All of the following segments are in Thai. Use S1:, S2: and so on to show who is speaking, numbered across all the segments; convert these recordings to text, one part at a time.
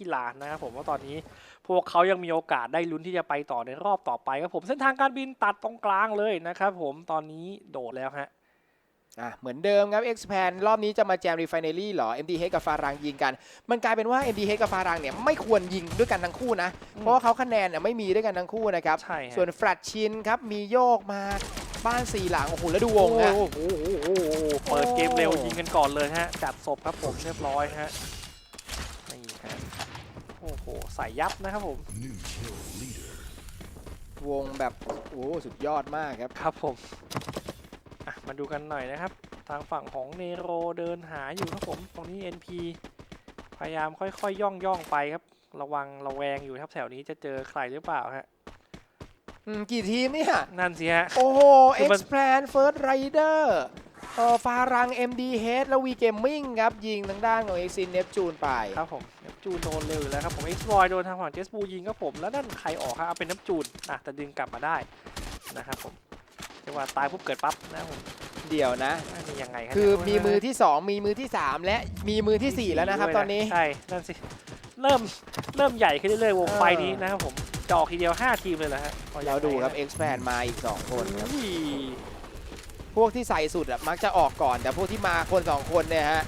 S1: กีฬานะครับผมว่าตอนนี้พวกเขายังมีโอกาสได้ลุ้นที่จะไปต่อในรอบต่อไปครับผมเส้นทางการบินตัดตรงกลางเลยนะครับผมตอนนี้โดดแล้วฮะ
S2: อะเหมือนเดิมครับ Expand รอบนี้จะมาแจม Refinery เหรอ MDH กับฟารังยิงกัน มันกลายเป็นว่า MDH กับฟารังเนี่ยไม่ควรยิงด้วยกันทั้งคู่นะ
S1: อืม
S2: เพราะว่าเขาคะแนนเนี่ยไม่มีด้วยกันทั้งคู่นะครับ
S1: ใช่ฮะ
S2: ส่วนแฟลตชินครับ มีโยกมาบ้านสี่หลัง โอ้โห แล้วดูวง
S1: โอ้
S2: นะ
S1: โหโอ้โหโอ้โหเปิดเกมเร็วยิงกันก่อนเลยฮะ จัดศพครับผมเรียบร้อยฮะนี่ฮะ โอ้โหใส่ยับนะครับผม
S3: New kill leader.
S2: วงแบบโอ้โหสุดยอดมากครับ
S1: ครับผมอะมาดูกันหน่อยนะครับ ทางฝั่งของเนโรเดินหาอยู่ครับผม ตรงนี้ NP พยายามค่อยๆย่องย่องๆไปครับ ระวังระแวงอยู่ครับแถวนี้จะเจอใครหรือเปล่าฮะ
S2: อืมกี่ทีมเนี่ย
S1: นั่นสิฮะ
S2: โอ้โห
S1: คือมัน
S2: Expand First Rider เอ่อฟารัง MDH แล้ว V Gaming ครับ ยิงทางด้านของ e x i n Neptune ไป
S1: ครับผมเนป จูนโดนเร็วอยู่แล้วครับผมเอ็กซ์บอยโดนทางฝั่งเจสบูยิงครับผมแล้วนั่นใครออกครับเอาเป็นน้ำจูนอะแต่ดึงกลับมาได้นะครับผมจังหวะตายปุ๊บเกิดปั๊บนะครับผม
S2: เดี๋ยวนะ
S1: อันนี้ยังไงรับ
S2: คือ
S1: เนี่ย
S2: มีมือที่2มีมือที่3และมีมือทีสี่4แล้วนะครับ
S1: ด้วย
S2: ตอนนี้
S1: ใช่นั่นสิเริ่มเริ่มใหญ่ขึ้นเรื่อยๆวง
S2: เออ
S1: ไฟนี้นะครับผมจะออกทีเดียว 5 ทีมเลยเหรอฮะอ
S2: เราดูครับ
S1: ยังไง
S2: Expand มาอีก 2 คนครับ
S1: อุ้ย
S2: พวกที่ใส่สุดอะมักจะออกก่อน แต่พวกที่มาคน 2 คนเนี่ยฮะ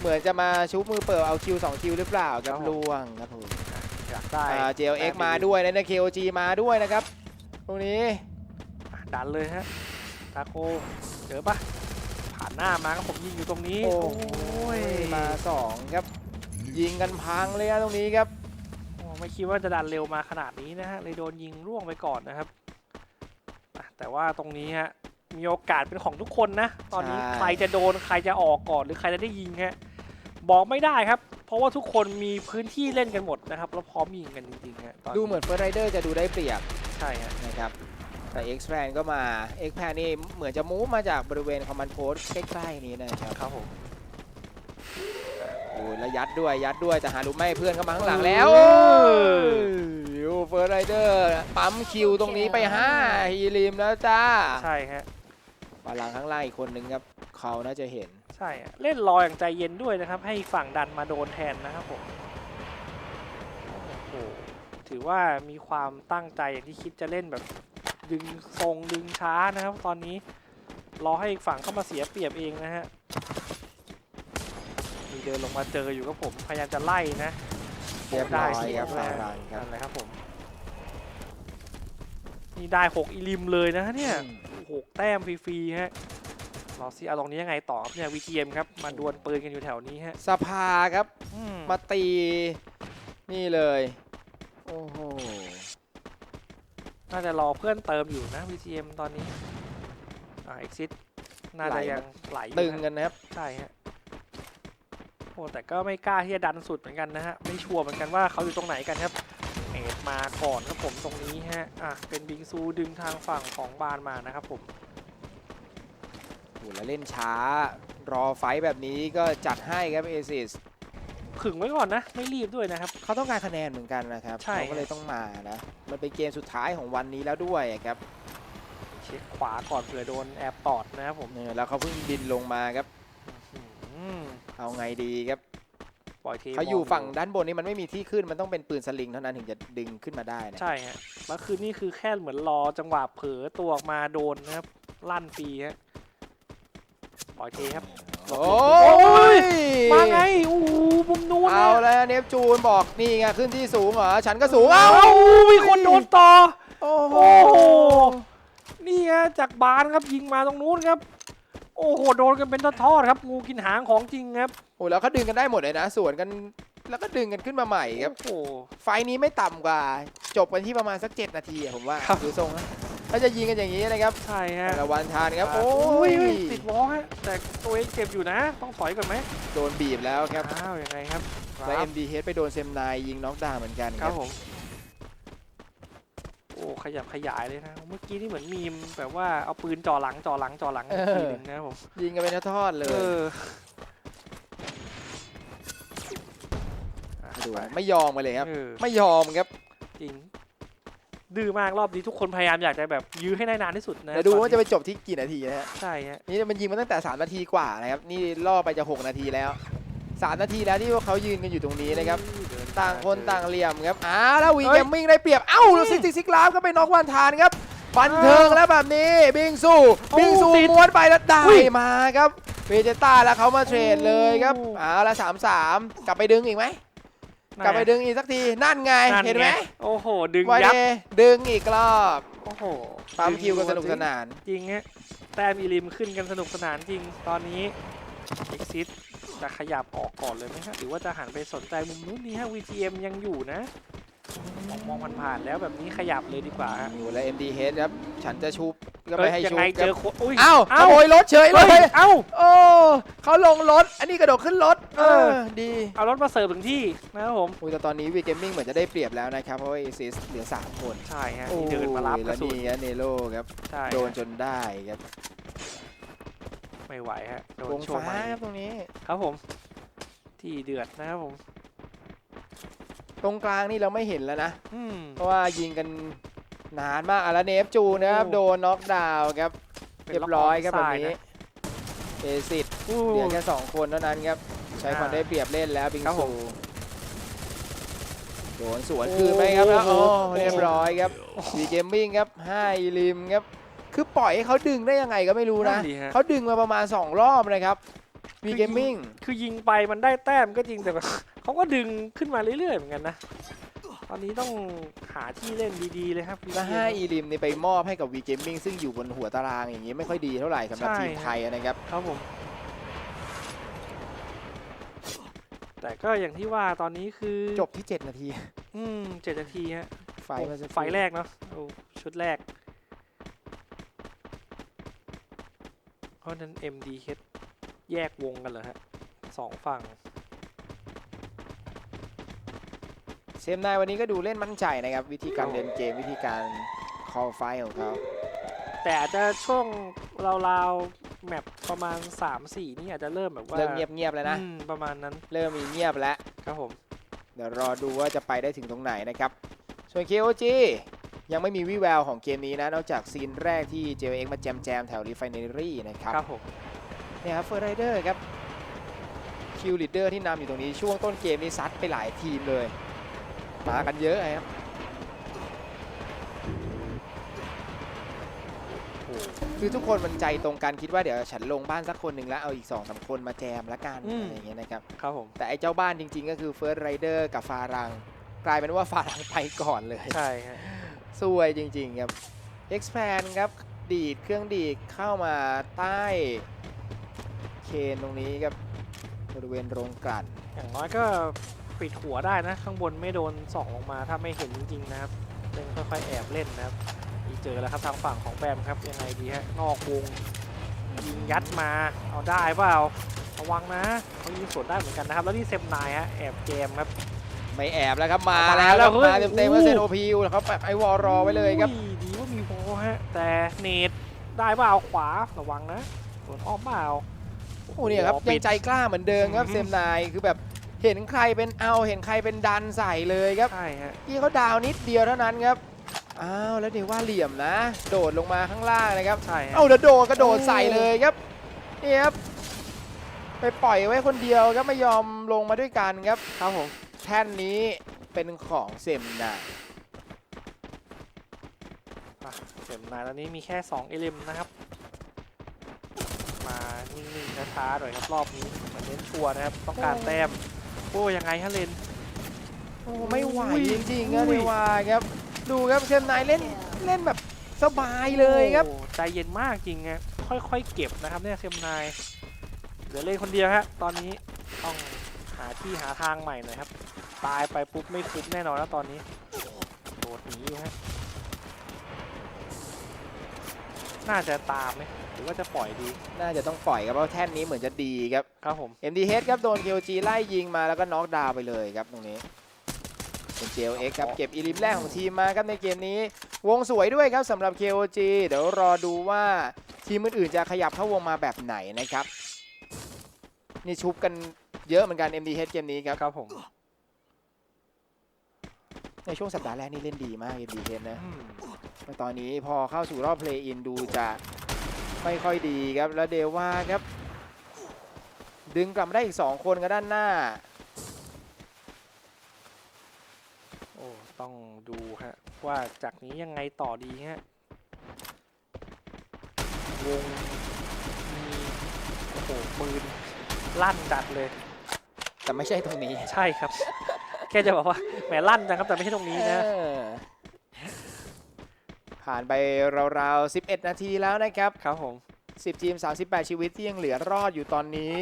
S2: เหมือนจะมาชุบมือเปิดเอาคิว2คิวหรือเปล่าครับล่วงครับผม
S1: อยากได้
S2: อ่า JLX มาด้วยนะนะ KOG มาด้วยนะครับ ตรงนี้
S1: อะดันเลยฮะตาโคเจอปะผ่านหน้ามาครับผมยิงอยู่ตรงนี้
S2: โอ้
S1: โอ้ย
S2: มา2ครับ ยิงกันพังเลยนะตรงนี้ครับ
S1: โอ้ไม่คิดว่าจะดันเร็วมาขนาดนี้นะฮะเลยโดนยิงร่วงไปก่อนนะครับอะแต่ว่าตรงนี้ฮะมีโอกาสเป็นของทุกคนนะ ตอนนี้
S2: ใช่
S1: ใครจะโดนใครจะออกก่อนหรือใครจะได้ยิงฮะ บอกไม่ได้ครับ เพราะว่าทุกคนมีพื้นที่เล่นกันหมดนะครับ แล้วพร้อมยิงกันจริงๆฮะตนนี้
S2: ดูเหมือน First Rider จะดูได้เปรียบ
S1: ใช่ฮะ
S2: นะครับแต่ Expand ก็มา Expand นี่เหมือนจะมูฟมาจากบริเวณคอมมานด์โพสใกล้ๆนี้นะครับ
S1: ครับผม
S2: โอ้ยแล้วยัดด้วยยัดด้วยแต่หารู้ไหม่เพื่อนเข้ามาข้างหลังแล้ว
S1: เออ
S2: โอ้เฟิร์สไรเดอร์ปั๊มคิวตรงนี้ไป5ฮีริมแล้วจ้า
S1: ใช่ฮะ
S2: ปาลังข้างล่างอีกคนนึงครับเขาน่าจะเห็น
S1: ใช่ฮะเล่นรออย่างใจเย็นด้วยนะครับ ให้อีกฝั่งดันมาโดนแทนนะครับผมโอ้โหถือว่ามีความตั้งใจอย่างที่คิดจะเล่นแบบดึงทรงดึงช้านะครับ ตอนนี้รอให้อีกฝั่งเข้ามาเสียเปรียบเองนะฮะมีเดินลงมาเจออยู่กับผมพยายามจะไล่นะ
S2: เรียบร้อย
S1: ได้
S2: ครับ
S1: เสี
S2: ฟายรังครับ
S1: นั่นแหละครับผมนี่ได้หกอิลิมเลยนะฮะเนี่ยหกแต้มฟรีๆฮะ รอซิเอาตรงนี้ยังไงต่อครับเนี่ย VTM ครับมาดวลปืนกันอยู่แถวนี้ฮะ
S2: สภาครับ
S1: อืม
S2: มาตี นี่เลย โอ้โห
S1: น่าจะรอเพื่อนเติมอยู่นะ VTM ตอนนี้อ่า exit น่าจะยังไหลอยู่
S2: ตึง
S1: ฮะ
S2: กันนะครับ
S1: ใช่ฮะโอ้แต่ก็ไม่กล้าที่จะดันสุดเหมือนกันนะฮะไม่ชัวร์เหมือนกันว่าเขาอยู่ตรงไหนกันครับเอ็ดมาก่อนครับผมตรงนี้ฮะอะเป็นบิงซูดึงทางฝั่งของบานมานะครับผม
S2: โอ้โหแล้วเล่นช้ารอไฟท์แบบนี้ก็จัดให้ครับเอซิส
S1: ขึงไว้ก่อนนะ ไม่รีบด้วยนะครับ
S2: เขาต้องการคะแนนเหมือนกันนะครับ
S1: ใช่
S2: เขาก็เลยต้องมานะ มันเป็นเกมสุดท้ายของวันนี้แล้วด้วยครับ
S1: เช็คขวาก่อนเผื่อโดนแอบตอดนะครับผม
S2: เนี่ยแล้วเขาเพิ่งบินลงมาครับ
S1: อืม
S2: เอาไงดีครับ
S1: ปล่อยเท
S2: เขาอยู่
S1: ม
S2: ฝั่งด้านบนนี่มันไม่มีที่ขึ้นมันต้องเป็นปืนสลิงเท่านั้นถึงจะดึงขึ้นมาได้นะ
S1: ใช่ฮะแล้วคือนี่คือแค่เหมือนรอจังหวะเผลอตัวออกมาโดนนะครับลั่นฟรีฮะ ปล่อยเทครับ
S2: โอ้ย
S1: มาไงอู้หูมุมนู้น
S2: เอา
S1: นะ
S2: แล้วเนปจูนบอกนี่ไงขึ้นที่สูงเหรอฉันก็สูง
S1: เอ้า
S2: เอ้า
S1: มีคนโดนต่อ
S2: โอ้โห
S1: โอ้โห นี่ฮะจากบานครับยิงมาตรงนู้นครับ โอ้โหโดนกันเป็นทอดๆครับงูกินหางของจริงครับ
S2: โอ้แล้วเขาดึงกันได้หมดเลยนะสวนกันแล้วก็ดึงกันขึ้นมาใหม่ครับ
S1: โอ้โห
S2: ไฟล์นี้ไม่ต่ำกว่า จบกันที่ประมาณสัก 7 นาทีอะผมว่า
S1: ครับ
S2: ดูทรงนะ ถ้าจะยิงกันอย่างนี้นะครับ
S1: ใช่ฮะ
S2: แต่ละวันทานครับ
S1: โอ้
S2: โอ้
S1: ย
S2: ย
S1: ติดวอลฮะ แต่ตัวเองเจ็บอยู่นะ ต้องถอยก่อนไหม
S2: โดนบีบแล้วครับ
S1: อ้าวยังไงครับ
S2: แล้ว
S1: ครับ
S2: MDH ไปโดนเซมนายยิงน็อกดาวน์เหมือนกัน
S1: ค
S2: ค
S1: รั
S2: รั
S1: บบผม โอ้ขยับขยายเลยนะ เมื่อกี้นี่เหมือนมีมแบบว่าเอาปืนจ่อหลังจ่อหลังจ่อหลังอีกทีหนึงนะครับผม
S2: ยิงกันเป็นทอดๆเล
S1: เอยออะ
S2: ดู
S1: ไป
S2: ไม่ยอมมาเลยครับ
S1: เออ
S2: ไม่ยอมครับ
S1: จริง ดื้อมากรอบนี้ทุกคนพยายามอยากจะแบบยื้อให้ได้นานที่สุดนะ
S2: เดี๋ยวดู
S1: ตอน
S2: ว่า
S1: นี้
S2: จะไปจบที่กี่นาทีนะฮะ
S1: ใช่ฮะ
S2: นี่มันยิงมาตั้งแต่ 3 นาทีกว่านะครับ นี่ล่อไปจะ 6 นาทีแล้ว 3 นาทีแล้วที่พวกเขายืนกันอยู่ตรงนี้นะครับ
S1: เดิน
S2: ต่างคน
S1: เจอ
S2: ต่างเหลี่ยมครับอ้าวแล้ววี
S1: เฮ้
S2: เก
S1: ย
S2: มมิ่งได้เปรียบ เอ้าแล้วซิกซิกซิกลามก็ไปน็อกวันทานครับบันเทิงแล้วแบบนี้บิงซู
S1: โอ้
S2: บิงซู
S1: ติด
S2: ม้วนไปแล้วได้
S1: อุ้ย
S2: มาครับเวเจต้าแล้วเขามาเทรดเลยครับ
S1: โอ้
S2: เอ้าวแล้วสามสามกลับไปดึงอีกไหม กลับไปดึงอีกสักที นั่นไง
S1: นั่น
S2: เห็นไหม
S1: งโอ้โห ดึง
S2: วาย
S1: ยับ
S2: เดดึงอีกรอบ
S1: โอ้โห
S2: ปั๊มคิวกันส
S1: ดึง
S2: นุกสนาน
S1: จริงฮะ แต้มอีลิมขึ้นกันสนุกสนานจริง ตอนนี้เอ็กซิสจะขยับออกก่อนเลยไหมฮะ หรือว่าจะหันไปสนใจมุมนู้นนี่ฮะ VTM ยังอยู่นะ มองมองผ่านๆแล้วแบบนี้ขยับเลยดีกว่าฮะ
S2: อยู่แล้ว MDH ครับ ฉันจะชุบก็
S1: เอ้
S2: ไม่
S1: ย
S2: ให้
S1: ยัง
S2: ชุบ
S1: ไง
S2: ค
S1: เจ
S2: รั
S1: อบโคอุ้ย
S2: อ้าวข
S1: เอ้า
S2: โมยรถเฉยเล
S1: เฮ้ย
S2: ย
S1: เอ้า
S2: โอ้เขาลงรถ อันนี้กระโดดขึ้นรถ เอ
S1: เอ
S2: อ
S1: อ
S2: ดี
S1: เอารถมาเสิร์ฟถึงที่นะครับผม
S2: อุ้ยแต่ตอนนี้วีเกมมิ่งเหมือนจะได้เปรียบแล้วนะครับ เพราะว่าเอซิสเหลือ 3 คน
S1: ใช่ฮะ
S2: โอ้
S1: ที่
S2: ย
S1: เดินมารับก
S2: แล้
S1: ระ
S2: ว
S1: สุน
S2: นี่ฮะเนโรครับ
S1: ใช่
S2: โดน
S1: ฮะ
S2: จนได้ครับ
S1: ไม่ไหวฮะ โด
S2: วนง
S1: โชว์
S2: ฟ้า
S1: ใหม่
S2: ครับตรงนี้
S1: ครับผม ที่เดือดนะครับผม
S2: ตรงกลางนี่เราไม่เห็นแล้วนะ
S1: อืม
S2: เพราะว่ายิงกันนานมากอะแล้วเนฟจูนะครับ
S1: โอ้
S2: โดนน็อกดาวน์ครับ
S1: ป็น
S2: เรียบร้อยครับแบบ
S1: ล็ก
S2: นี้
S1: นะ
S2: เอซิด
S1: อู้
S2: เหลือแค่สองคนเท่านั้นครับ ใช้ความ
S1: อ่า
S2: ได้เปรียบเล่นแล้วบิง
S1: ครับผ
S2: ซู
S1: ม
S2: โดนสวนคืนไหมครับแล้ว
S1: โอ้
S2: โอ้
S1: โห
S2: เรียบร้อยครับวีเกมมิ่งครับห้าอีลิมครับ คือปล่อยให้เขาดึงได้ยังไงก็ไม่รู้นะ
S1: นั่นดิฮะ
S2: เขาดึงมาประมาณ 2 รอบนะครับวีเกมมิ่ง
S1: คือยิงไปมันได้แต้มก็จริงแต่แบบ เขาก็ดึงขึ้นมาเรื่อยๆเหมือนกันนะ ตอนนี้ต้องหาที่เล่นดีๆเลยครับ
S2: และห้าอีลิมนี่ไปมอบให้กับวีเกมมิ่งซึ่งอยู่บนหัวตารางอย่างนี้ไม่ค่อยดีเท่าไหร่สำหรับ
S1: ใช่
S2: ทีมไทยนะครับ
S1: ครับผม แต่ก็อย่างที่ว่าตอนนี้คือ
S2: จบที่ 7 นาที
S1: อืมเจ็ดนาทีฮะ
S2: ไฟมาสักครู่
S1: ไฟแรกเนาะเอาชุดแรก เพราะฉะนั้น MDH แยกวงกันเหรอฮะสองฝั่ง
S2: เซมนายวันนี้ก็ดูเล่นมั่นใจนะครับ วิธีการเล่นเกมวิธีการ call ไฟของเขา
S1: แต่อาจจะช่วงราวๆแมปประมาณ 3-4 นี่อาจจะเริ่มแบบว่า
S2: เริ่มเงียบๆแล้วนะ
S1: อืมประมาณนั้น
S2: เริ่มมีเงียบแล้ว
S1: ครับผม
S2: เดี๋ยวรอดูว่าจะไปได้ถึงตรงไหนนะครับ ส่วน KOG ยังไม่มีวิแววของเกมนี้นะ นอกจากซีนแรกที่ JX มาแจมแจมๆแถว Refinery นะครับ
S1: ครับผม
S2: เนี่ยครับเฟอร์ไรเดอร์ครับคิวลีดเดอร์ที่นำอยู่ตรงนี้ช่วงต้นเกมนี้ซัดไปหลายทีมเลย มากันเยอะครับ
S1: โอ้
S2: คือทุกคนมันใจตรงกันคิดว่าเดี๋ยวฉันลงบ้านสักคนหนึ่งแล้วเอาอีก2อสคนมาแจมละกัน
S1: อืม
S2: อะไรอย่างเงี้ยนะครับ
S1: ครับผม
S2: แต่ไอ้เจ้าบ้านจริง ๆ ก็คือเฟิร์สไรเดอร์กับฟารัง กลายเป็นว่าฟารังไปก่อนเลย
S1: ใช่ฮะ
S2: สวยจริง ๆ ครับ expand ครับ ดีดเครื่องดีดเข้ามาใต้เคนตรงนี้ครับบริเวณโรงกลั่น
S1: อย่างน้อยก็ ปิดหัวได้นะ ข้างบนไม่โดนส่องลงมาถ้าไม่เห็นจริงๆนะครับเล่นค่อยๆแอบเล่นนะครับอีเจอแล้วครับทางฝั่งของแบมครับยังไงดีฮะนอกวงยิงยัดมาเอาได้เปล่าระวังนะเขายิงสวนได้เหมือนกันนะครับ แล้วนี่เซมนายฮะแอบเกมครับ
S2: ไม่แอบแล้วครับมา
S1: มา
S2: แล้ว
S1: แล้
S2: ครับ
S1: วเฮ้ย
S2: มาเต็มๆแล้ว
S1: โอ้
S2: เซนโอพีแล้วเขาแบบไอวอลรอไว้เลยครับ
S1: อุ้ดีว่ามีโวฮะแต่เนตได้เปล่าขวาระวังนะสวนอ้อมเปล่า
S2: โอ้เนี่ยครับ
S1: ปิ
S2: ยั
S1: ด
S2: งใจกล้าเหมือนเดิมครับ
S1: อืม
S2: เซมนายคือแบบ เห็นใครเป็นเอาเห็นใครเป็นดันใส่เลยครับ
S1: ใช่ฮะ
S2: ที่เขาดาวนิดเดียวเท่านั้นครับอ้าวแล้วเดี๋ยวว่าเหลี่ยมนะ โดดลงมาข้างล่างนะครับ
S1: ใช่ฮะ
S2: เอาเดี๋ยวโดดกระโดด
S1: โอ้
S2: ใส่เลยครับนี่ครับไปปล่อยไว้คนเดียวครับไม่ยอมลงมาด้วยกันครับ
S1: ครับผม
S2: แท่นนี้เป็นของเซมนาย
S1: อะเข็มนายตอนนี้มีแค่2เอลิมนะครับ มานิ่งๆช้าๆหน่อยครับรอบนี้เหมือนเน้นชัวร์นะครับต้องการแต้ม โอ้ยังไงฮะเลน
S2: โอ้ไม่ไหว
S1: อุ้ย
S2: จริงๆครับ
S1: อุ้
S2: เด
S1: ย
S2: วาครับ ดูครับเซมนายเล่นเล่นแบบสบายเลยครับ
S1: โอ้ใจเย็นมากจริงฮะค่อยๆเก็บนะครับเนี่ยเข็มนายเหลือเล่นคนเดียวฮะตอนนี้ต้องหาที่หาทางใหม่หน่อยครับ ตายไปปุ๊บไม่คุ้มแน่นอนแล้วตอนนี้โดดหนีอยู่ฮะ น่าจะตามไหมหรือว่าจะปล่อยดี
S2: น่าจะต้องปล่อยครับเพราะแท่นนี้เหมือนจะดีครับ
S1: ครับผม
S2: MDH ครับโดน KOG ไล่ยิงมาแล้วก็น็อกดาวน์ไปเลยครับตรงนี้เป็น JLX ครับเก็บอีลิมแรกของทีมมาครับในเกมนี้ วงสวยด้วยครับสำหรับ KOG เดี๋ยวรอดูว่าทีมอื่นๆจะขยับเข้าวงมาแบบไหนนะครับ นี่ชุบกันเยอะเหมือนกัน MDH เกมนี้ครับ
S1: ครับผม
S2: ในช่วงสัปดาห์แรกนี่เล่นดีมาก MDH นะ
S1: อืม
S2: แต่ตอนนี้พอเข้าสู่รอบเพลย์อินดูจะไม่ค่อยดีครับ แล้วเดว่าครับ ดึงกลับมาได้อีก 2 คนกันด้านหน้า
S1: โอ้ ต้องดูฮะ ว่าจากนี้ยังไงต่อดีฮะ วงมีโอ้โหปืนลั่นจัดเลย
S2: แต่ไม่ใช่ตรงนี้
S1: ใช่ครับ แค่จะบอกว่าแหมลั่นจังครับแต่ไม่ใช่ตรงนี้นะ
S2: เออผ่านไปราวๆ 11 นาทีแล้วนะครับ
S1: ครับผม
S2: 10 ทีม 38 ชีวิตที่ยังเหลือรอดอยู่ตอนนี้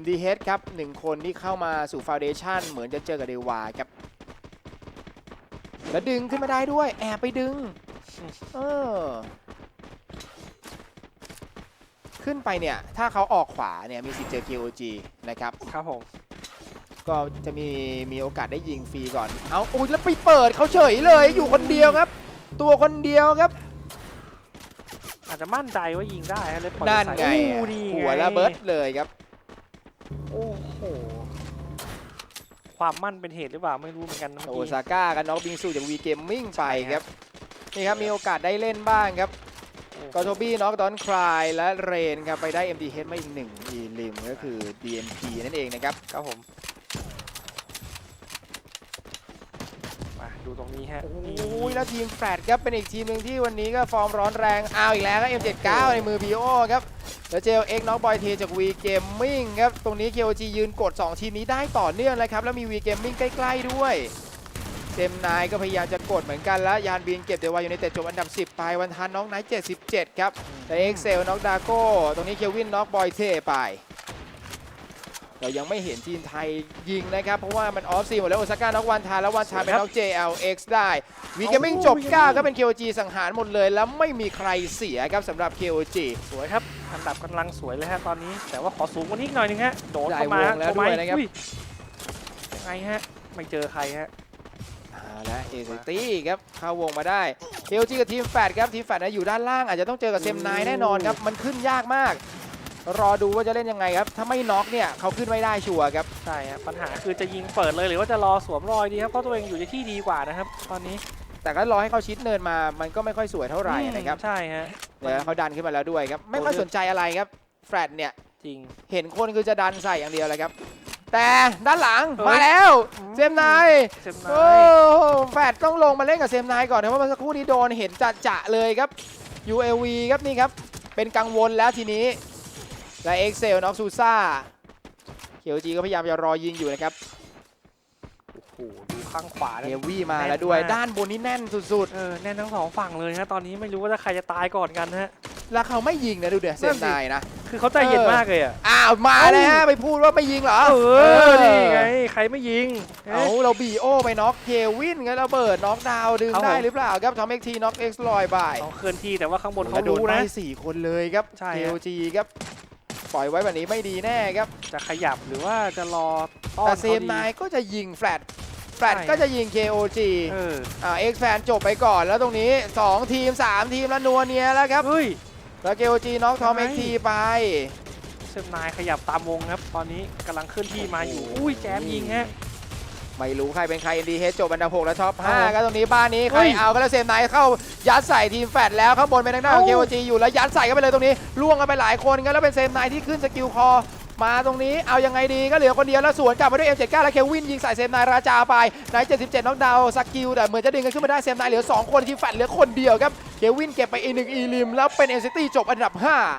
S2: MDH ครับหนึ่งคนที่เข้ามาสู่ฟาวเดชันเหมือนจะเจอกับเดวาครับ แล้วดึงขึ้นมาได้ด้วย แอบไปดึง เออ ขึ้นไปเนี่ย ถ้าเขาออกขวาเนี่ย มีสิทธิ์เจอ KOG นะครับ
S1: ครับผม
S2: ก็จะมีมีโอกาสได้ยิงฟรีก่อน เอาโอ้ยแล้วไปเปิดเขาเฉยเลยอยู่คนเดียวครับ ตัวคนเดียวครับ
S1: อาจจะมั่นใจว่ายิงได้ฮะเลยเปิด
S2: นั่น
S1: ใส่
S2: ไง
S1: อู้
S2: อะ
S1: นี่ไง
S2: หัวระเบิดเลยครับ
S1: โอ้โหความมั่นเป็นเหตุหรือเปล่าไม่รู้เหมือนกันนะเมื่
S2: โอ
S1: อกี้
S2: ซาก้ากับน้องบิงซูจากวีเกมมิ่งไป
S1: ใช่
S2: ค
S1: ครั
S2: รับ
S1: บ
S2: นี่ครับมีโอกาสได้เล่นบ้างครับ
S1: โอ้โห
S2: กอโทบี้น็อกดอนคลายและเรนครับไปได้ MDH มาอีกหนึ่งอีลิมก็คือ DMP นั่นเองนะครับ
S1: ครับผม มา ดูตรงนี้ฮะ
S2: โอ้ยแล้วทีมแฟลตครับเป็นอีกทีมหนึ่งที่วันนี้ก็ฟอร์มร้อนแรงเอาอีกแล้วครับ M79 ในมือ BO ครับแล้วเจลเอ็กน็อกบอยเทจาก V Gaming ครับ ตรงนี้ KOG ยืนกด 2 ทีมนี้ได้ต่อเนื่องเลยครับ แล้วมี V Gaming ใกล้ ๆ ด้วยเจมนายก็พยายามจะกดเหมือนกันแล้ว ยานบินเก็บเดวาอยู่ในเต็ดจบอันดับ 10 ไปวันทันน็อกไนท์77 ครับแต่เอ็กเซลน็อกดาโก้ตรงนี้เควินน็อกบอยเทไป เรายังไม่เห็นทีมไทยยิงนะครับ เพราะว่ามันออฟซีหมดแล้วโอซาก้าน็อกวันทานแล้ววันทานเป็นน็อก JLX ได้วีเกมมิ่งจบ 9 ก็เป็น KOG สังหารหมดเลย แล้วไม่มีใครเสียครับสำหรับ KOG
S1: สวยครับอันดับกำลังสวยเลยฮะตอนนี้ แต่ว่าขอสูงกว่านี้อีกหน่อยหนึงฮะโดดเข้ามา
S2: ได้วงแล้ว
S1: เข้ามา
S2: ด้วยนะครับ
S1: อุ้ยังไงฮะไม่เจอใครฮะ
S2: เอาละเอซิตี้ครับเข้าวงมาได้ KOG กับทีมแฟดครับทีมแฟดนะอยู่ด้านล่างอาจจะต้องเจอกับเซมไนแน่นอนครับ มันขึ้นยากมาก รอดูว่าจะเล่นยังไงครับ ถ้าไม่น็อกเนี่ยเขาขึ้นไม่ได้ชัวร์ครับ
S1: ใช่ฮะปัญหาคือจะยิงเปิดเลยหรือว่าจะรอสวมรอยดีครับเพราะตัวเองอยู่ในที่ดีกว่านะครับ ตอนนี้
S2: แต่ก็รอให้เขาชิดเนินมามันก็ไม่ค่อยสวยเท่าไหร่นะครับ
S1: อืมใช่ฮะ
S2: เดี๋ยวเขาดันขึ้นมาแล้วด้วยครับไม่ค่อยสนใจอะไรครับแฟรดเนี่ย
S1: จริง
S2: เห็นคนคือจะดันใส่อย่างเดียวเลยครับ แต่ด้านหลัง
S1: เอ้ย
S2: มาแล้วเซมไนาย
S1: เซมไน
S2: โอ้แฟดต้องลงมาเล่นกับเซมไนายก่อนนะเพราะเมื่อสักครู่นี้โดนเห็นจะจะๆเลยครับ UAV ครับนี่ครับเป็นกังวลแล้วทีนี้ และเอ็กเซลน็อกซูซ่าเคียวจีก็พยายามจะรอยิงอยู่นะครับ
S1: โอ้โหดูข้างขวา
S2: เฮ
S1: เนี่ย
S2: วี่มาแล้วด้วย
S1: แน่นมาก
S2: ด้านบนนี่แน่นสุด
S1: เออแน่นทั้งสองฝั่งเลยฮะตอนนี้ไม่รู้ว่าจะใครจะตายก่อนกันฮะ
S2: ๆแล้วเขาไม่ยิงนะดูเดี๋ยวเซ
S1: นั่
S2: ม
S1: นสิ
S2: ไนายนะ
S1: คือเขาใจเย็น
S2: เออ
S1: มากเลยอะ
S2: อ้าวมาแล้วฮะไปพูดว่าไม่ยิงเหรอ
S1: เออนี่ไงใครไม่ยิง
S2: เอา
S1: เอ๊ะ
S2: เราบีโอไปน็อกเควินงั้นเราเบิดน็อกดาวน์ดึง
S1: ครับผม
S2: ได้หรือเปล่าครับทอมเอ็กทีน็อกเอ็กซ์ลอยบาย
S1: เขาเคลื่อนที่แต่ว่าข้างบนเขา
S2: แล้วโดน
S1: รู้นะ
S2: ได้สี่คนเลยครับ
S1: ใช่ฮะ
S2: KOG ครับ ปล่อยไว้แบบนี้ไม่ดีแน่ครับ
S1: จะขยับหรือว่าจะรอต้อน
S2: แต่
S1: เขา
S2: เซม
S1: ดี
S2: นายก็จะยิงแฟลตแฟลต
S1: ใช่
S2: ก็จะยิง KOG
S1: เออ
S2: อ่าเอ็กแฟนจบไปก่อนแล้วตรงนี้ 2 ทีม 3 ทีมแล้วนัวเนียแล้วครับ
S1: เฮ้ย
S2: แล้ว KOG น็อกทอม
S1: ทำไม
S2: เอ็กทีไป
S1: เซมนายขยับตามวงครับ ตอนนี้กำลังเคลื่อนที่มาอยู่อุ้ยแจมยิงฮะ
S2: ไม่รู้ใครเป็นใคร NDH จบอันดับ6และท็อป
S1: ครับผม
S2: 5ครับตรงนี้บ้านนี้ใคร
S1: เฮ้ย
S2: เอาก็แล้วเซมนายเข้า ยัดใส่ทีมแฟดแล้วข้างบนเป็นทางด้านของ
S1: เอ้า
S2: KOG อยู่แล้วยัดใส่กันไปเลยตรงนี้ล่วงกันไปหลายคนกันแล้วเป็นเซมนายที่ขึ้นสกิลคอมาตรงนี้เอายังไงดีก็เหลือคนเดียวแล้วสวนกลับมาด้วย M79 แล้วเควินยิงใส่เซมนายราจาไปนาย77น็อกดาวน์สกิลแต่เหมือนจะดึงกันขึ้นมาได้เซมนายเหลือ 2 คนทีมแฟดเหลือคนเดียวครับเควินเก็บไปอีกหนึ่งอีลิม แล้วเป็นเอ็นซิตี้จบอันดับ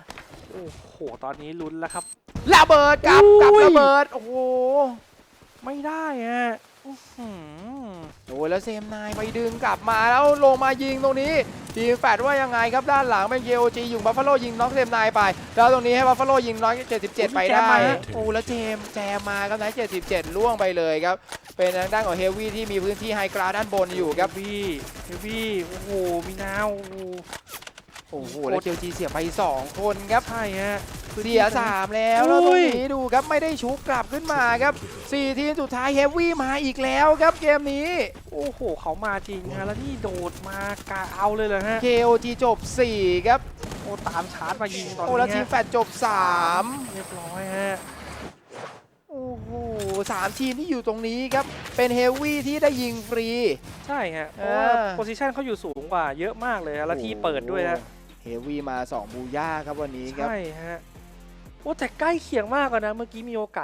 S2: 5
S1: โอ้โห ตอนนี้ลุ้นแล้วครับ
S2: ระเบิดกับ
S1: อุ้ย
S2: กับระเบิด โอ้โห
S1: ไม่ได้ฮะ อื้อหือ
S2: โอ้ยแล้วเซมนายไปดึงกลับมาแล้วลงมายิงตรงนี้ทีมแฟดว่ายังไงครับด้านหลังเป็น KOG อยู่บัฟฟาโลยิงน็อกเซมนายไป แล้วตรงนี้ให้บัฟฟาโลยิงน็อก77 ไปได้โอ้แล้วเจมส์แจมมาครับนาย77ล่วงไปเลยครับเป็นทางด้านของเฮฟวี่ที่มีพื้นที่ไฮกราวด้านบนอยู่ครับ
S1: เฮฟวี่เฮฟวี่โอ้โหมีนาวโอ้โห
S2: โอ้โหแล้ว KOG เสียไป 2 คนครับ
S1: ใช่ฮะ
S2: เสีย3แล้วแล้วตร
S1: อุ้
S2: ง
S1: ย
S2: นี้ดูครับไม่ได้ชุบกลับขึ้นมาครับ4ทีมสุดท้ายเฮฟวี่มาอีกแล้วครับเกมนี้
S1: โอ้โห เขามาจริงฮะแล้วนี่โดดมากาเอาเลยเหรอฮะ
S2: KOG จบ 4 ครับ
S1: โอ้ตามชาร์จมายิงตอน
S2: โอ้แล้ว
S1: นี้
S2: ทีม
S1: ฮะ
S2: แฟดจบ 3
S1: เรียบร้อยฮะ
S2: โอ้โหสามทีมที่อยู่ตรงนี้ครับ เป็นเฮฟวี่ที่ได้ยิงฟรี
S1: ใช่ฮะเพราะว่า
S2: อ่า
S1: โพซิชันเขาอยู่สูงกว่าเยอะมากเลยฮะแล้วที่เปิดด้วยฮะ
S2: เฮฟวี่มา 2 บูย่าครับวันนี้ครับ
S1: ใช่ฮะ โอ้แต่ใกล้เคียงมากกว่านะ เมื่อกี้มีโอกาส